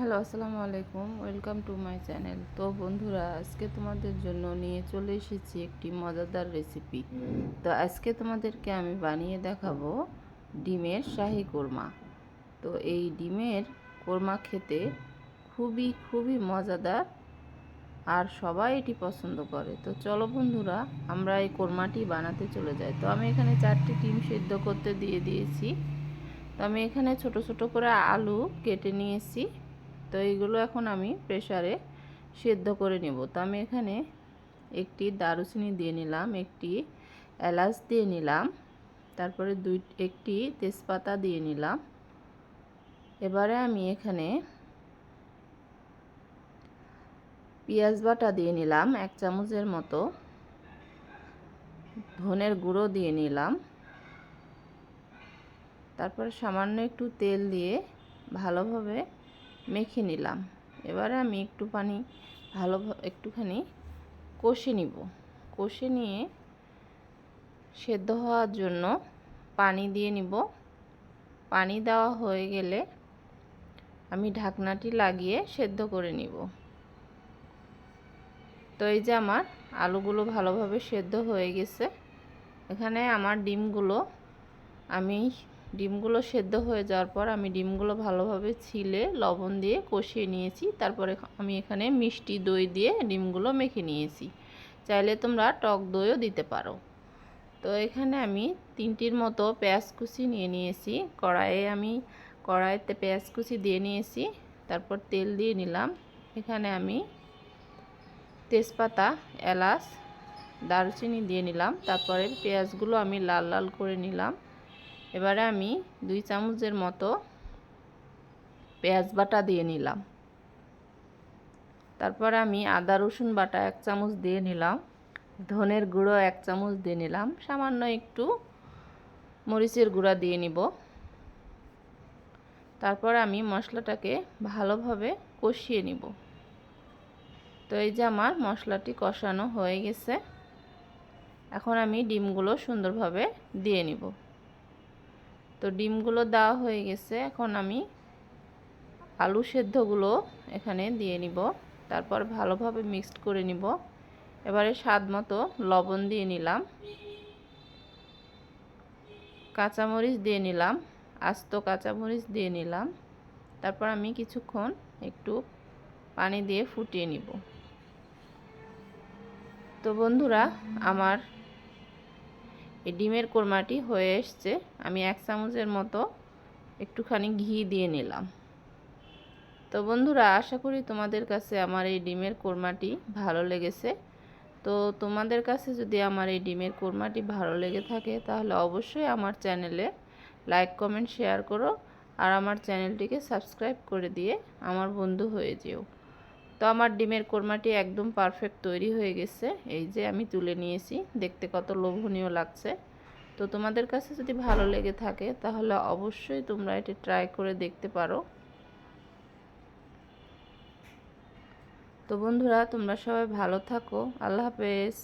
Hello, আসসালামু আলাইকুম। Welcome to my channel তো বন্ধুরা, আজকে তোমাদের জন্য নিয়ে চলে এসেছি একটি মজাদার রেসিপি তো আজকে তোমাদেরকে আমি বানিয়ে দেখাবো ডিমের শাহি কোরমা। তো এই ডিমের কোরমা খেতে খুবই খুবই মজাদার আর সবাই এটি পছন্দ করে। তো চলো বন্ধুরা, আমরা এই কোরমাটি বানাতে চলে যাই। তো আমি এখানে চারটি ডিম সেদ্ধ করতে দিয়ে দিয়েছি। তো আমি এখানে ছোট ছোট করে আলু কেটে নিয়েছি। তো এইগুলো এখন আমি প্রেসারে সেদ্ধ করে নেব। তো আমি এখানে একটি দারুচিনি দিয়ে নিলাম, একটি এলাচ দিয়ে নিলাম, তারপরে দুই, একটি তেজপাতা দিয়ে নিলাম। এবারে আমি এখানে পেঁয়াজ বাটা দিয়ে নিলাম, এক চামচের মতো। ধনের গুঁড়ো দিয়ে নিলাম। তারপরে সামান্য একটু তেল দিয়ে ভালোভাবে মেখে নিলাম। এবারে আমি একটু পানি ভালো একটুখানি কষে নিব। কষে নিয়ে সেদ্ধ হওয়ার জন্য পানি দিয়ে নিব। পানি দেওয়া হয়ে গেলে আমি ঢাকনাটি লাগিয়ে সেদ্ধ করে নিব। তো এই যে আমার আলুগুলো ভালোভাবে সেদ্ধ হয়ে গেছে। এখানে আমার ডিমগুলো আমি ডিমগুলো সেদ্ধ হয়ে যাওয়ার পর আমি ডিমগুলো ভালোভাবে ছিলে, লবণ দিয়ে কষিয়ে নিয়েছি। তারপরে আমি এখানে মিষ্টি দই দিয়ে ডিমগুলো মেখে নিয়েছি। চাইলে তোমরা টক দইও দিতে পারো। তো এখানে আমি তিনটির মতো পেঁয়াজ কুচি নিয়ে নিয়েছি। কড়াইয়ে আমি কড়াইতে পেঁয়াজ কুচি দিয়ে নিয়েছি। তারপর তেল দিয়ে নিলাম। এখানে আমি তেজপাতা, এলাচ, দারুচিনি দিয়ে নিলাম। তারপরে পেঁয়াজগুলো আমি লাল লাল করে নিলাম। এবারে আমি দুই চামচের মতো পেঁয়াজ বাটা দিয়ে নিলাম। তারপর আমি আদা, রসুন বাটা এক চামচ দিয়ে নিলাম। ধনের গুঁড়ো এক চামচ দিয়ে নিলাম। সামান্য একটু মরিচের গুঁড়া দিয়ে নিব। তারপর আমি মশলাটাকে ভালোভাবে কষিয়ে নিব। তো এই যে আমার মশলাটি কষানো হয়ে গেছে। এখন আমি ডিমগুলো সুন্দরভাবে দিয়ে নিব। তো ডিমগুলো দেওয়া হয়ে গেছে। এখন আমি আলু সেদ্ধগুলো এখানে দিয়ে নিব। তারপর ভালোভাবে মিক্সড করে নিব। এবারে স্বাদ মতো লবণ দিয়ে নিলাম। কাঁচামরিচ দিয়ে নিলাম। আস্ত কাঁচামরিচ দিয়ে নিলাম। তারপর আমি কিছুক্ষণ একটু পানি দিয়ে ফুটিয়ে নিব। তো বন্ধুরা, আমার এই ডিমের কোরমাটি হয়ে এসছে। আমি এক চামচের মতো একটুখানি ঘি দিয়ে নিলাম। তো বন্ধুরা, আশা করি তোমাদের কাছে আমার এই ডিমের কোরমাটি ভালো লেগেছে। তো তোমাদের কাছে যদি আমার এই ডিমের কোরমাটি ভালো লেগে থাকে, তাহলে অবশ্যই আমার চ্যানেলে লাইক, কমেন্ট, শেয়ার করো। আর আমার চ্যানেলটিকে সাবস্ক্রাইব করে দিয়ে আমার বন্ধু হয়ে যেও। তো আমার ডিমের কোরমাটি একদম পারফেক্ট তৈরি হয়ে গেছে। এই যে আমি তুলে নিয়েছি, দেখতে কত লোভনীয় লাগছে। তো তোমাদের কাছে যদি ভালো লেগে থাকে, তাহলে অবশ্যই তোমরা এটি ট্রাই করে দেখতে পারো। তো বন্ধুরা, তোমরা সবাই ভালো থাকো। আল্লাহ হাফেজ।